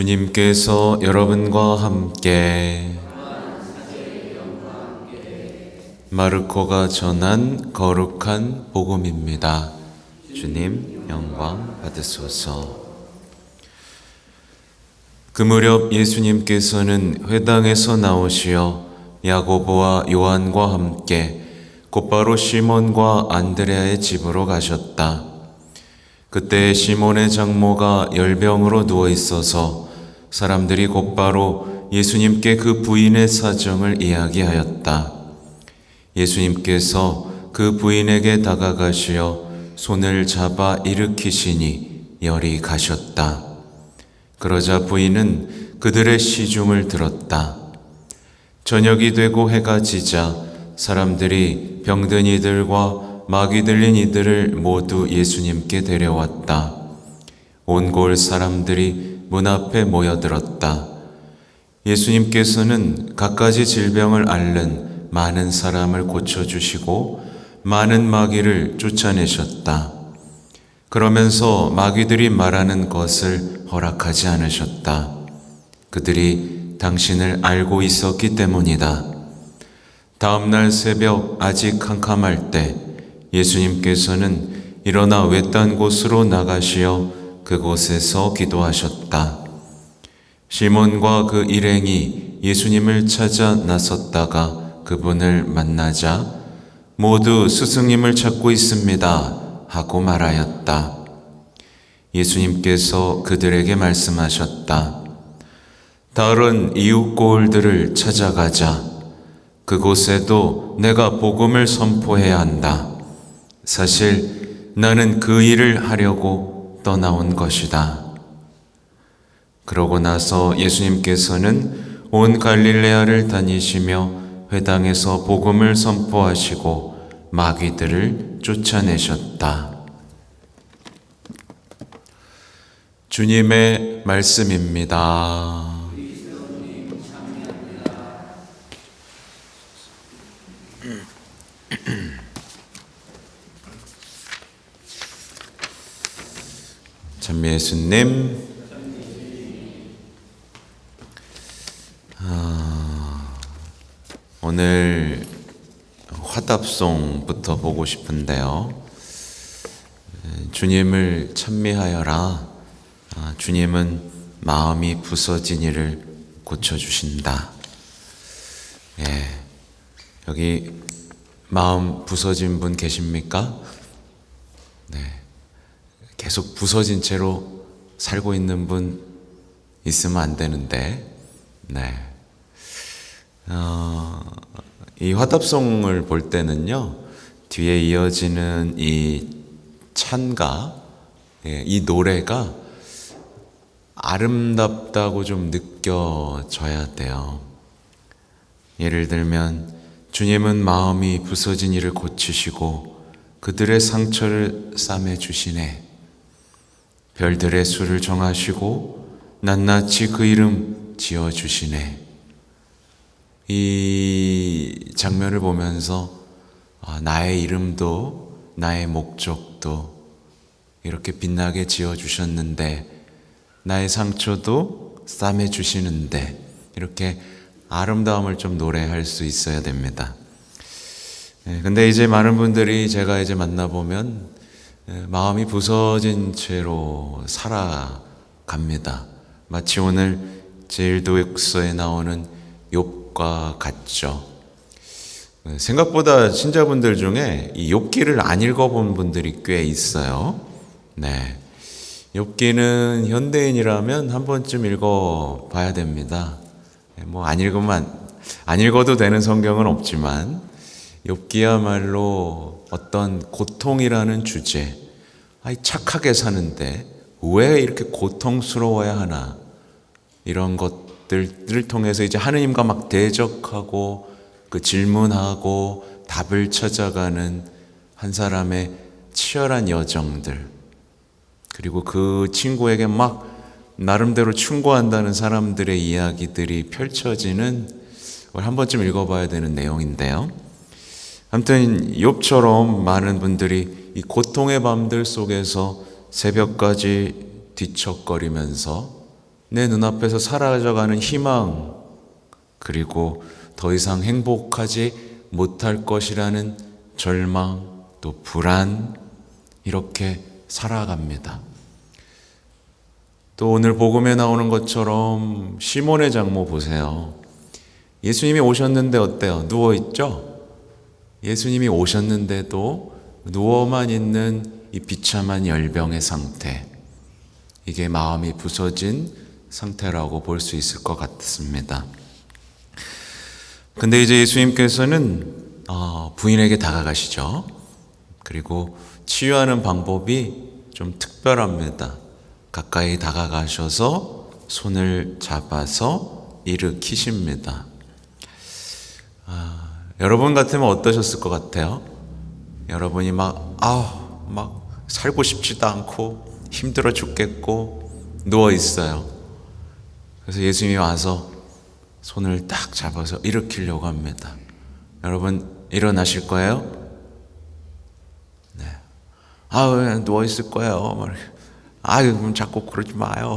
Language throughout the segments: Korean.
주님께서 여러분과 함께 마르코가 전한 거룩한 복음입니다. 주님 영광 받으소서. 그 무렵 예수님께서는 회당에서 나오시어 야고보와 요한과 함께 곧바로 시몬과 안드레아의 집으로 가셨다. 그때 시몬의 장모가 열병으로 누워 있어서 사람들이 곧바로 예수님께 그 부인의 사정을 이야기하였다. 예수님께서 그 부인에게 다가가시어 손을 잡아 일으키시니 열이 가셨다. 그러자 부인은 그들의 시중을 들었다. 저녁이 되고 해가 지자 사람들이 병든 이들과 마귀 들린 이들을 모두 예수님께 데려왔다. 온 골 사람들이 문 앞에 모여들었다. 예수님께서는 갖가지 질병을 앓는 많은 사람을 고쳐주시고 많은 마귀를 쫓아내셨다. 그러면서 마귀들이 말하는 것을 허락하지 않으셨다. 그들이 당신을 알고 있었기 때문이다. 다음날 새벽 아직 캄캄할 때 예수님께서는 일어나 외딴 곳으로 나가시어 그곳에서 기도하셨다. 시몬과 그 일행이 예수님을 찾아 나섰다가 그분을 만나자 모두 스승님을 찾고 있습니다 하고 말하였다. 예수님께서 그들에게 말씀하셨다. 다른 이웃 고을들을 찾아가자. 그곳에도 내가 복음을 선포해야 한다. 사실 나는 그 일을 하려고 떠나온 것이다. 그러고 나서 예수님께서는 온 갈릴레아를 다니시며 회당에서 복음을 선포하시고 마귀들을 쫓아내셨다. 주님의 말씀입니다. 참 예수님, 아, 오늘 화답송부터 보고 싶은데요. 주님을 찬미하여라. 아, 주님은 마음이 부서진 이를 고쳐주신다. 예, 여기 마음 부서진 분 계십니까? 네. 계속 부서진 채로 살고 있는 분 있으면 안 되는데, 네. 어, 이 화답송을 볼 때는요, 뒤에 이어지는 이 찬가, 예, 이 노래가 아름답다고 좀 느껴져야 돼요. 예를 들면, 주님은 마음이 부서진 이를 고치시고 그들의 상처를 싸매 주시네. 별들의 수를 정하시고 낱낱이 그 이름 지어 주시네. 이 장면을 보면서 아, 나의 이름도 나의 목적도 이렇게 빛나게 지어 주셨는데 나의 상처도 싸매 주시는데 이렇게 아름다움을 좀 노래할 수 있어야 됩니다. 예, 근데 이제 많은 분들이 제가 이제 만나보면 예, 마음이 부서진 채로 살아갑니다. 마치 오늘 제일도역서에 나오는 욥과 같죠. 예, 생각보다 신자분들 중에 이 욥기를 안 읽어본 분들이 꽤 있어요. 네. 욥기는 현대인이라면 한 번쯤 읽어봐야 됩니다. 뭐 안 읽으면 안 읽어도 되는 성경은 없지만 욥기야말로 어떤 고통이라는 주제, 아이 착하게 사는데 왜 이렇게 고통스러워야 하나 이런 것들을 통해서 이제 하느님과 막 대적하고 그 질문하고 답을 찾아가는 한 사람의 치열한 여정들 그리고 그 친구에게 막 나름대로 충고한다는 사람들의 이야기들이 펼쳐지는 걸한 번쯤 읽어봐야 되는 내용인데요. 아무튼 욥처럼 많은 분들이 이 고통의 밤들 속에서 새벽까지 뒤척거리면서 내 눈앞에서 사라져가는 희망, 그리고 더 이상 행복하지 못할 것이라는 절망, 또 불안, 이렇게 살아갑니다. 또 오늘 복음에 나오는 것처럼 시몬의 장모 보세요. 예수님이 오셨는데 어때요? 누워 있죠? 예수님이 오셨는데도 누워만 있는 이 비참한 열병의 상태. 이게 마음이 부서진 상태라고 볼 수 있을 것 같습니다. 근데 이제 예수님께서는 어, 부인에게 다가가시죠. 그리고 치유하는 방법이 좀 특별합니다. 가까이 다가가셔서 손을 잡아서 일으키십니다. 아, 여러분 같으면 어떠셨을 것 같아요? 여러분이 막, 아우, 막 살고 싶지도 않고 힘들어 죽겠고 누워 있어요. 그래서 예수님이 와서 손을 딱 잡아서 일으키려고 합니다. 여러분 일어나실 거예요? 네. 아, 누워 있을 거예요. 아유, 그럼 자꾸 그러지 마요.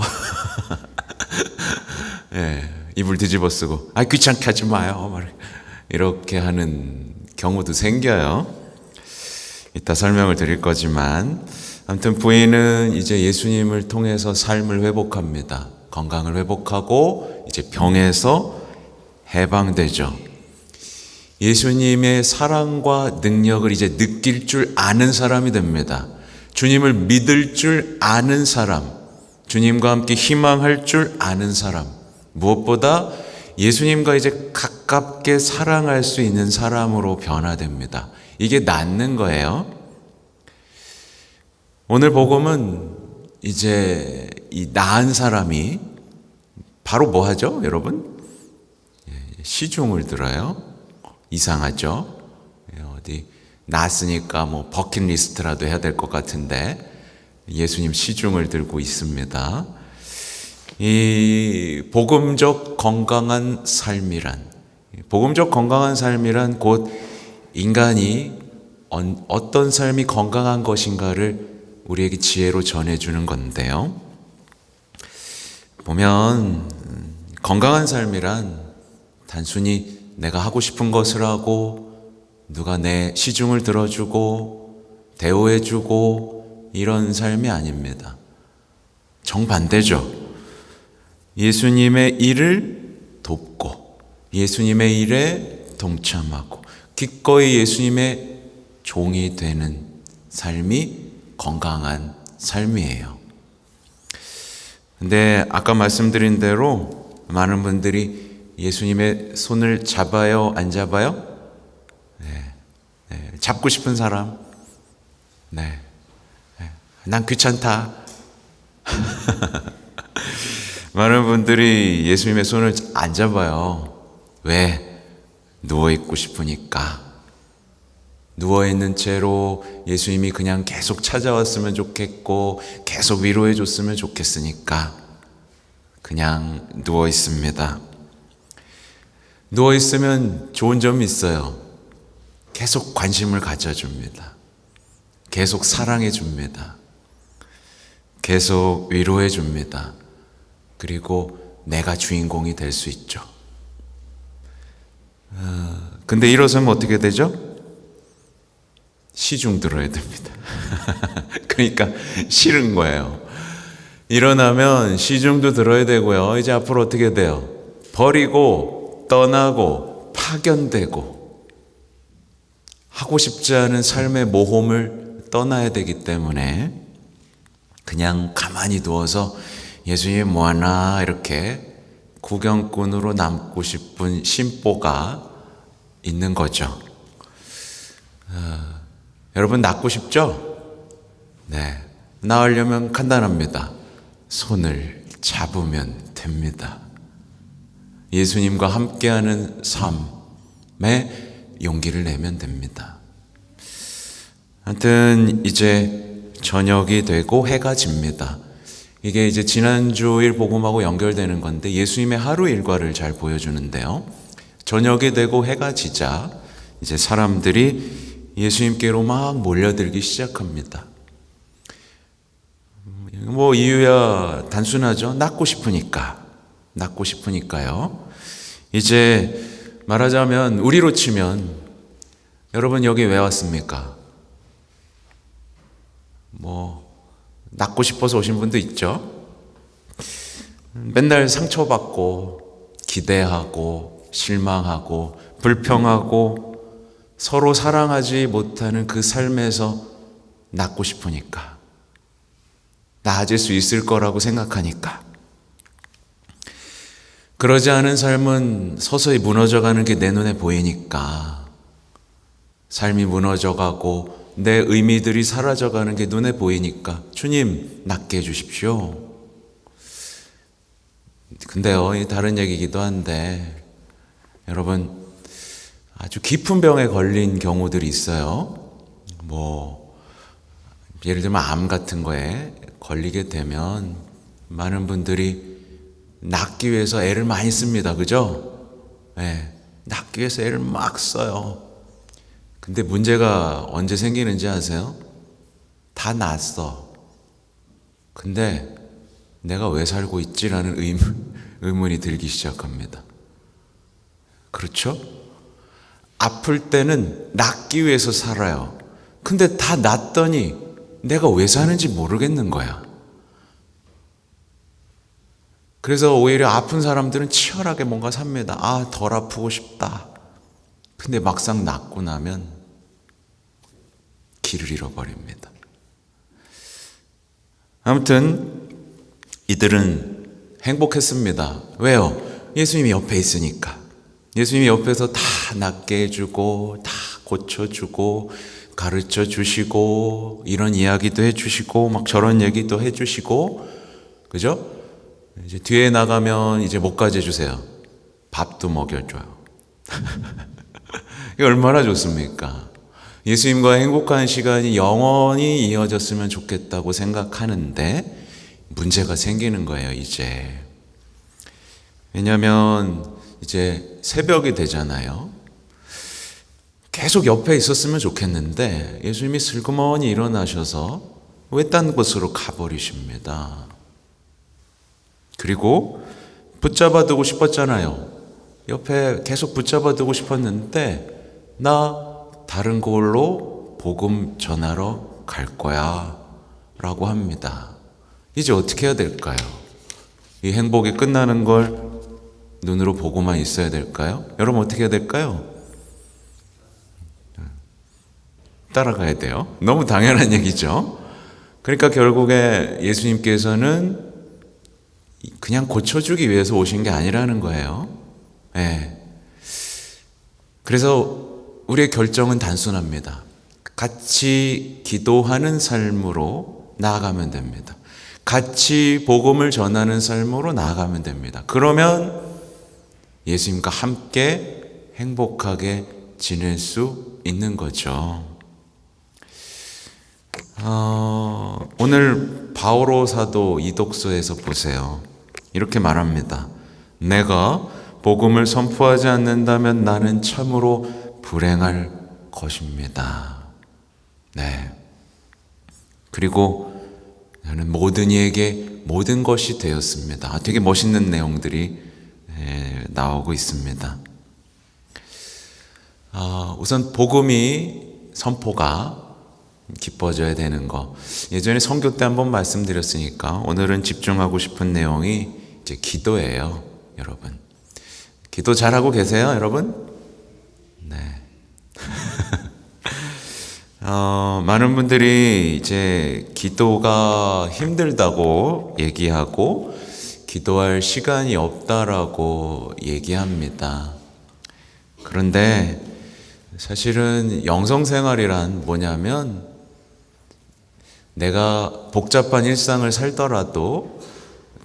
예, 이불 뒤집어 쓰고, 아, 귀찮게 하지 마요. 막 이렇게 하는 경우도 생겨요. 이따 설명을 드릴 거지만, 아무튼 부인은 이제 예수님을 통해서 삶을 회복합니다. 건강을 회복하고, 이제 병에서 해방되죠. 예수님의 사랑과 능력을 이제 느낄 줄 아는 사람이 됩니다. 주님을 믿을 줄 아는 사람, 주님과 함께 희망할 줄 아는 사람, 무엇보다 예수님과 이제 가깝게 사랑할 수 있는 사람으로 변화됩니다. 이게 낫는 거예요. 오늘 복음은 이제 이 나은 사람이 바로 뭐 하죠, 여러분? 예, 시중을 들어요. 이상하죠? 예, 어디 났으니까 뭐 버킷리스트라도 해야 될 것 같은데 예수님 시중을 들고 있습니다. 이 복음적 건강한 삶이란 복음적 건강한 삶이란 곧 인간이 어떤 삶이 건강한 것인가를 우리에게 지혜로 전해주는 건데요. 보면 건강한 삶이란 단순히 내가 하고 싶은 것을 하고 누가 내 시중을 들어주고 대우해주고 이런 삶이 아닙니다. 정반대죠. 예수님의 일을 돕고 예수님의 일에 동참하고 기꺼이 예수님의 종이 되는 삶이 건강한 삶이에요. 근데 아까 말씀드린 대로 많은 분들이 예수님의 손을 잡아요, 안 잡아요? 네, 네, 잡고 싶은 사람, 네, 네. 난 귀찮다. 많은 분들이 예수님의 손을 안 잡아요. 왜? 누워있고 싶으니까. 누워있는 채로 예수님이 그냥 계속 찾아왔으면 좋겠고, 계속 위로해 줬으면 좋겠으니까, 그냥 누워있습니다. 누워있으면 좋은 점이 있어요. 계속 관심을 가져줍니다. 계속 사랑해줍니다. 계속 위로해줍니다. 그리고 내가 주인공이 될 수 있죠. 어, 근데 일어서면 어떻게 되죠? 시중 들어야 됩니다. 그러니까 싫은 거예요. 일어나면 시중도 들어야 되고요. 이제 앞으로 어떻게 돼요? 버리고 떠나고 파견되고 하고 싶지 않은 삶의 모험을 떠나야 되기 때문에 그냥 가만히 누워서 예수님 뭐하나 이렇게 구경꾼으로 남고 싶은 심보가 있는 거죠. 어, 여러분 낫고 싶죠? 네. 나으려면 간단합니다. 손을 잡으면 됩니다. 예수님과 함께하는 삶에 용기를 내면 됩니다. 하여튼 이제 저녁이 되고 해가 집니다. 이게 이제 지난주일 복음하고 연결되는 건데 예수님의 하루 일과를 잘 보여주는데요. 저녁이 되고 해가 지자 이제 사람들이 예수님께로 막 몰려들기 시작합니다. 뭐 이유야 단순하죠. 낳고 싶으니까. 낳고 싶으니까요. 이제 말하자면 우리로 치면 여러분 여기 왜 왔습니까? 뭐 낳고 싶어서 오신 분도 있죠. 맨날 상처받고 기대하고 실망하고 불평하고 서로 사랑하지 못하는 그 삶에서 낳고 싶으니까 나아질 수 있을 거라고 생각하니까 그러지 않은 삶은 서서히 무너져가는 게 내 눈에 보이니까 삶이 무너져가고 내 의미들이 사라져가는 게 눈에 보이니까 주님 낫게 해주십시오. 근데요, 이 다른 얘기기도 한데 여러분 아주 깊은 병에 걸린 경우들이 있어요. 뭐 예를 들면 암 같은 거에 걸리게 되면 많은 분들이 낫기 위해서 애를 많이 씁니다. 그죠? 예. 낫기 위해서 애를 막 써요. 근데 문제가 언제 생기는지 아세요? 다 낫어. 근데 내가 왜 살고 있지라는 의문, 의문이 들기 시작합니다. 그렇죠? 아플 때는 낫기 위해서 살아요. 근데 다 낫더니 내가 왜 사는지 모르겠는 거야. 그래서 오히려 아픈 사람들은 치열하게 뭔가 삽니다. 아, 덜 아프고 싶다. 근데 막상 낫고 나면 길을 잃어버립니다. 아무튼 이들은 행복했습니다. 왜요? 예수님이 옆에 있으니까. 예수님이 옆에서 다 낫게 해주고, 다 고쳐주고, 가르쳐 주시고, 이런 이야기도 해주시고, 막 저런 얘기도 해주시고, 그죠? 이제 뒤에 나가면 이제 목까지 해주세요. 밥도 먹여줘요. 이게 얼마나 좋습니까? 예수님과 행복한 시간이 영원히 이어졌으면 좋겠다고 생각하는데 문제가 생기는 거예요, 이제. 왜냐하면 이제 새벽이 되잖아요. 계속 옆에 있었으면 좋겠는데 예수님이 슬그머니 일어나셔서 외딴 곳으로 가버리십니다. 그리고 붙잡아 두고 싶었잖아요. 옆에 계속 붙잡아 두고 싶었는데 나 다른 곳으로 복음 전하러 갈 거야 라고 합니다. 이제 어떻게 해야 될까요? 이 행복이 끝나는 걸 눈으로 보고만 있어야 될까요? 여러분 어떻게 해야 될까요? 따라가야 돼요. 너무 당연한 얘기죠. 그러니까 결국에 예수님께서는 그냥 고쳐주기 위해서 오신 게 아니라는 거예요. 예. 그래서 우리의 결정은 단순합니다. 같이 기도하는 삶으로 나아가면 됩니다. 같이 복음을 전하는 삶으로 나아가면 됩니다. 그러면 예수님과 함께 행복하게 지낼 수 있는 거죠. 어, 오늘 바오로 사도 이독서에서 보세요. 이렇게 말합니다. 내가 복음을 선포하지 않는다면 나는 참으로 불행할 것입니다. 네. 그리고 나는 모든 이에게 모든 것이 되었습니다. 아, 되게 멋있는 내용들이 예, 나오고 있습니다. 아, 우선 복음이 선포가 기뻐져야 되는 거. 예전에 선교 때 한번 말씀드렸으니까 오늘은 집중하고 싶은 내용이 이제 기도예요, 여러분. 기도 잘하고 계세요, 여러분? 네. 어, 많은 분들이 이제 기도가 힘들다고 얘기하고 기도할 시간이 없다라고 얘기합니다. 그런데 사실은 영성 생활이란 뭐냐면 내가 복잡한 일상을 살더라도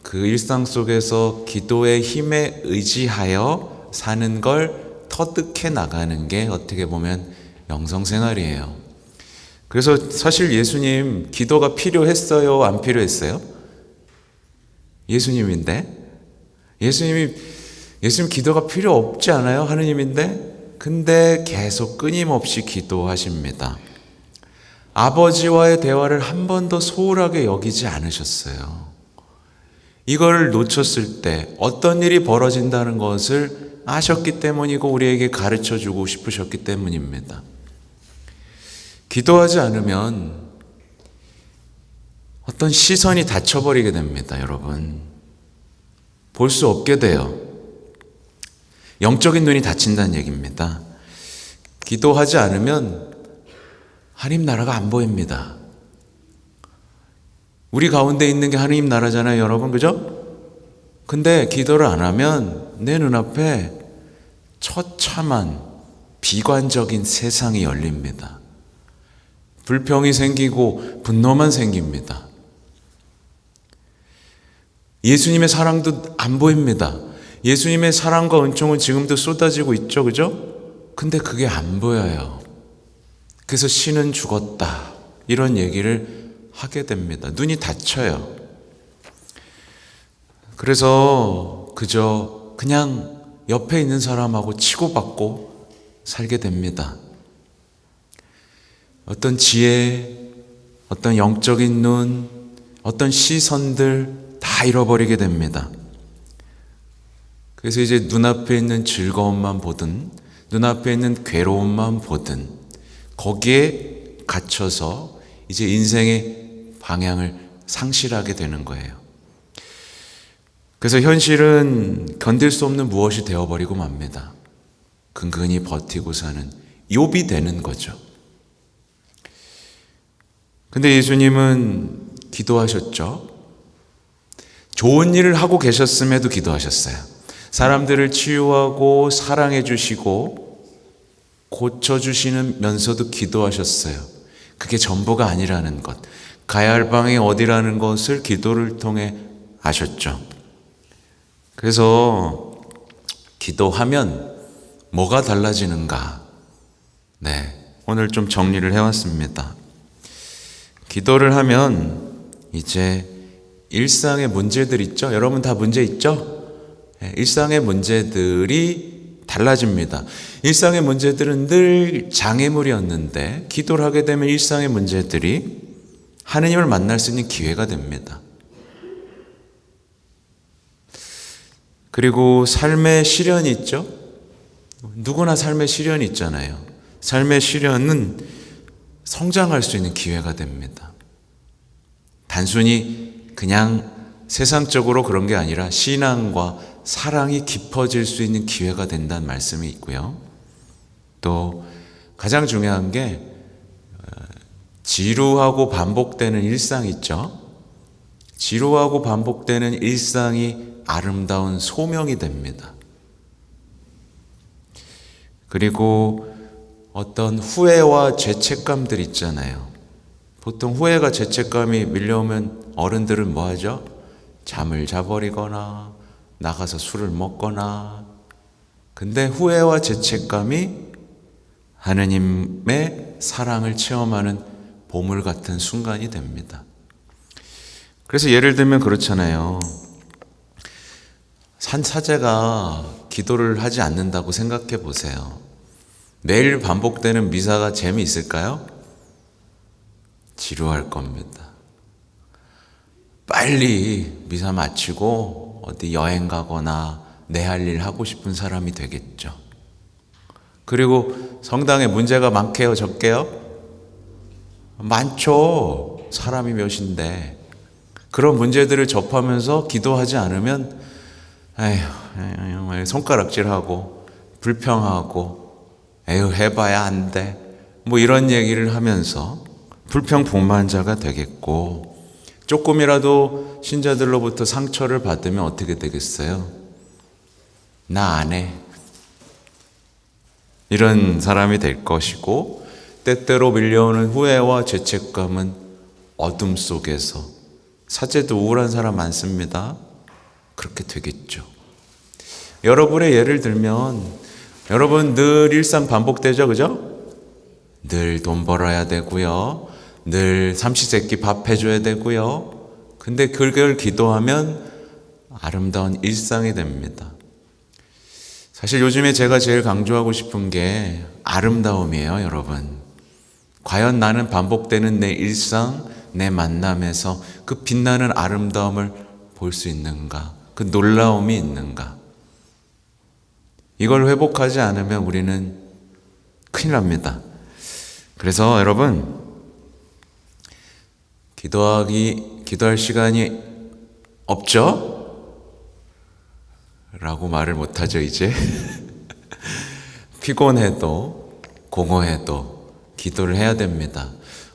그 일상 속에서 기도의 힘에 의지하여 사는 걸 터득해 나가는 게 어떻게 보면 영성 생활이에요. 그래서 사실 예수님 기도가 필요했어요? 안 필요했어요? 예수님인데? 예수님이, 예수님 기도가 필요 없지 않아요? 하느님인데? 근데 계속 끊임없이 기도하십니다. 아버지와의 대화를 한 번도 소홀하게 여기지 않으셨어요. 이걸 놓쳤을 때 어떤 일이 벌어진다는 것을 아셨기 때문이고 우리에게 가르쳐 주고 싶으셨기 때문입니다. 기도하지 않으면 어떤 시선이 닫혀버리게 됩니다, 여러분. 볼 수 없게 돼요. 영적인 눈이 닫힌다는 얘기입니다. 기도하지 않으면 하나님 나라가 안 보입니다. 우리 가운데 있는 게 하나님 나라잖아요, 여러분. 그죠? 근데 기도를 안 하면 내 눈앞에 처참한 비관적인 세상이 열립니다. 불평이 생기고 분노만 생깁니다. 예수님의 사랑도 안 보입니다. 예수님의 사랑과 은총은 지금도 쏟아지고 있죠, 그죠? 근데 그게 안 보여요. 그래서 신은 죽었다. 이런 얘기를 하게 됩니다. 눈이 닫혀요. 그래서 그저 그냥 옆에 있는 사람하고 치고받고 살게 됩니다. 어떤 지혜, 어떤 영적인 눈, 어떤 시선들 다 잃어버리게 됩니다. 그래서 이제 눈앞에 있는 즐거움만 보든, 눈앞에 있는 괴로움만 보든, 거기에 갇혀서 이제 인생의 방향을 상실하게 되는 거예요. 그래서 현실은 견딜 수 없는 무엇이 되어버리고 맙니다. 근근히 버티고 사는 욥이 되는 거죠. 근데 예수님은 기도하셨죠. 좋은 일을 하고 계셨음에도 기도하셨어요. 사람들을 치유하고 사랑해 주시고 고쳐 주시면서도 기도하셨어요. 그게 전부가 아니라는 것. 가야 할 방이 어디라는 것을 기도를 통해 아셨죠. 그래서 기도하면 뭐가 달라지는가? 네. 오늘 좀 정리를 해왔습니다. 기도를 하면 이제 일상의 문제들 있죠? 여러분 다 문제 있죠? 네, 일상의 문제들이 달라집니다. 일상의 문제들은 늘 장애물이었는데 기도를 하게 되면 일상의 문제들이 하느님을 만날 수 있는 기회가 됩니다. 그리고 삶의 시련이 있죠? 누구나 삶의 시련이 있잖아요. 삶의 시련은 성장할 수 있는 기회가 됩니다. 단순히 그냥 세상적으로 그런 게 아니라 신앙과 사랑이 깊어질 수 있는 기회가 된다는 말씀이 있고요. 또 가장 중요한 게 어, 지루하고 반복되는 일상 있죠. 지루하고 반복되는 일상이 아름다운 소명이 됩니다. 그리고 어떤 후회와 죄책감들 있잖아요. 보통 후회가 죄책감이 밀려오면 어른들은 뭐 하죠? 잠을 자버리거나 나가서 술을 먹거나 근데 후회와 죄책감이 하느님의 사랑을 체험하는 보물 같은 순간이 됩니다. 그래서 예를 들면 그렇잖아요. 산 사제가 기도를 하지 않는다고 생각해 보세요. 매일 반복되는 미사가 재미있을까요? 지루할 겁니다. 빨리 미사 마치고 어디 여행 가거나 내 할 일 하고 싶은 사람이 되겠죠. 그리고 성당에 문제가 많게요, 적게요? 많죠. 사람이 몇인데. 그런 문제들을 접하면서 기도하지 않으면, 에휴, 손가락질하고, 불평하고, 에휴, 해봐야 안 돼. 뭐 이런 얘기를 하면서 불평복만자가 되겠고, 조금이라도 신자들로부터 상처를 받으면 어떻게 되겠어요? 나 안 해. 이런 사람이 될 것이고, 때때로 밀려오는 후회와 죄책감은 어둠 속에서 사제도 우울한 사람 많습니다. 그렇게 되겠죠. 여러분의 예를 들면, 여러분 늘 일상 반복되죠, 그죠? 늘 돈 벌어야 되고요. 늘 삼시세끼 밥 해줘야 되고요. 근데 그걸 기도하면 아름다운 일상이 됩니다. 사실 요즘에 제가 제일 강조하고 싶은 게 아름다움이에요, 여러분. 과연 나는 반복되는 내 일상, 내 만남에서 그 빛나는 아름다움을 볼 수 있는가? 그 놀라움이 있는가? 이걸 회복하지 않으면 우리는 큰일 납니다. 그래서 여러분, 기도하기, 기도할 시간이 없죠? 라고 말을 못하죠, 이제. 피곤해도, 공허해도 기도를 해야 됩니다.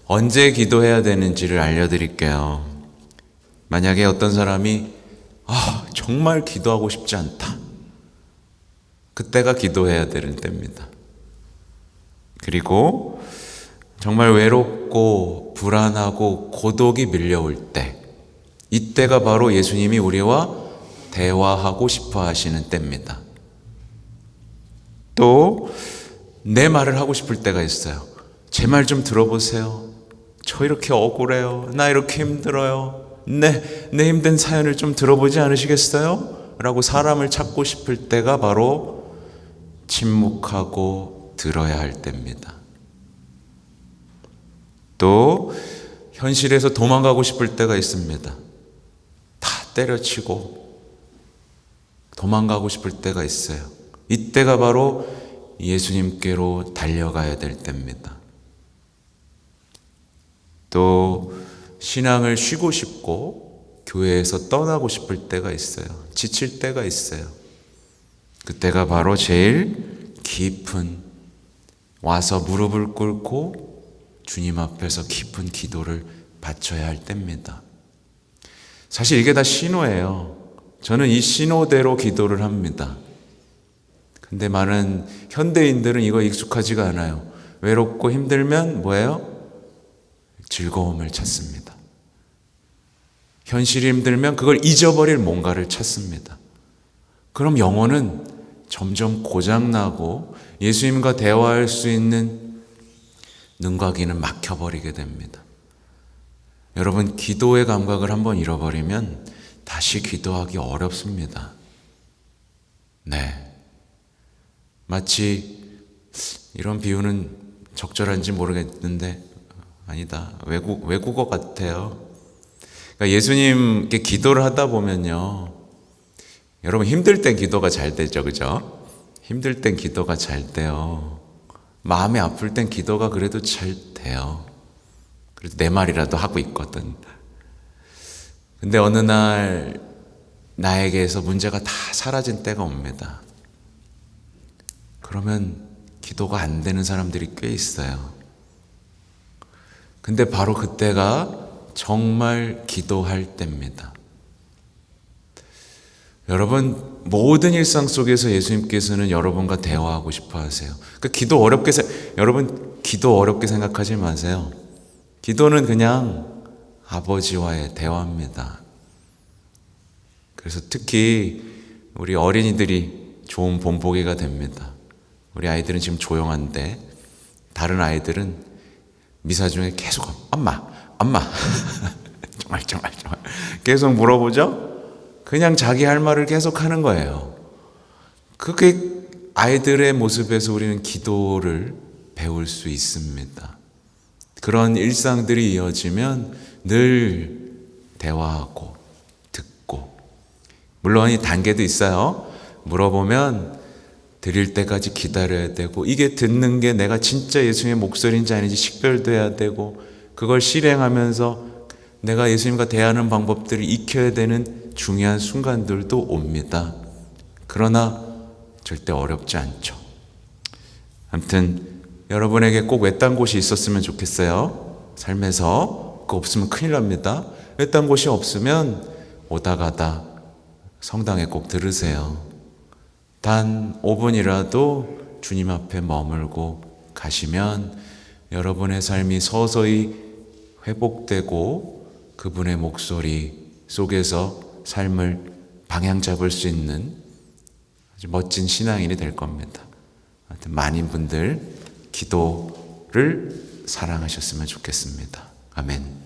언제 기도해야 되는지를 알려드릴게요. 만약에 어떤 사람이, 아, 정말 기도하고 싶지 않다. 그때가 기도해야 되는 때입니다. 그리고 정말 외롭고 불안하고 고독이 밀려올 때, 이때가 바로 예수님이 우리와 대화하고 싶어 하시는 때입니다. 또, 내 말을 하고 싶을 때가 있어요. 제 말 좀 들어보세요. 저 이렇게 억울해요. 나 이렇게 힘들어요. 내, 내 힘든 사연을 좀 들어보지 않으시겠어요? 라고 사람을 찾고 싶을 때가 바로 침묵하고 들어야 할 때입니다. 또 현실에서 도망가고 싶을 때가 있습니다. 다 때려치고 도망가고 싶을 때가 있어요. 이때가 바로 예수님께로 달려가야 될 때입니다. 또 신앙을 쉬고 싶고 교회에서 떠나고 싶을 때가 있어요. 지칠 때가 있어요. 그때가 바로 제일 깊은 와서 무릎을 꿇고 주님 앞에서 깊은 기도를 바쳐야 할 때입니다. 사실 이게 다 신호예요. 저는 이 신호대로 기도를 합니다. 근데 많은 현대인들은 이거 익숙하지가 않아요. 외롭고 힘들면 뭐예요? 즐거움을 찾습니다. 현실이 힘들면 그걸 잊어버릴 뭔가를 찾습니다. 그럼 영혼은 점점 고장나고 예수님과 대화할 수 있는 눈과 귀는 막혀버리게 됩니다. 여러분, 기도의 감각을 한번 잃어버리면 다시 기도하기 어렵습니다. 네. 마치 이런 비유는 적절한지 모르겠는데 아니다. 외국 외국어 같아요. 그러니까 예수님께 기도를 하다 보면요. 여러분 힘들 땐 기도가 잘 되죠. 그죠? 힘들 땐 기도가 잘 돼요. 마음이 아플 땐 기도가 그래도 잘 돼요. 그래도 내 말이라도 하고 있거든. 근데 어느 날 나에게서 문제가 다 사라진 때가 옵니다. 그러면 기도가 안 되는 사람들이 꽤 있어요. 근데 바로 그때가 정말 기도할 때입니다. 여러분, 모든 일상 속에서 예수님께서는 여러분과 대화하고 싶어 하세요. 그 기도 어렵게, 여러분, 기도 어렵게 생각하지 마세요. 기도는 그냥 아버지와의 대화입니다. 그래서 특히 우리 어린이들이 좋은 본보기가 됩니다. 우리 아이들은 지금 조용한데, 다른 아이들은 미사 중에 계속 엄마, 엄마, 정말 정말 정말 계속 물어보죠. 그냥 자기 할 말을 계속 하는 거예요. 그게 아이들의 모습에서 우리는 기도를 배울 수 있습니다. 그런 일상들이 이어지면 늘 대화하고 듣고 물론 이 단계도 있어요. 물어보면 드릴 때까지 기다려야 되고 이게 듣는 게 내가 진짜 예수님의 목소리인지 아닌지 식별돼야 되고 그걸 실행하면서 내가 예수님과 대하는 방법들을 익혀야 되는 중요한 순간들도 옵니다. 그러나 절대 어렵지 않죠. 아무튼 여러분에게 꼭 외딴 곳이 있었으면 좋겠어요. 삶에서 그 없으면 큰일 납니다. 외딴 곳이 없으면 오다 가다 성당에 꼭 들으세요. 단 5분이라도 주님 앞에 머물고 가시면 여러분의 삶이 서서히 회복되고 그분의 목소리 속에서 삶을 방향 잡을 수 있는 아주 멋진 신앙인이 될 겁니다. 하여튼 많은 분들 기도를 사랑하셨으면 좋겠습니다. 아멘.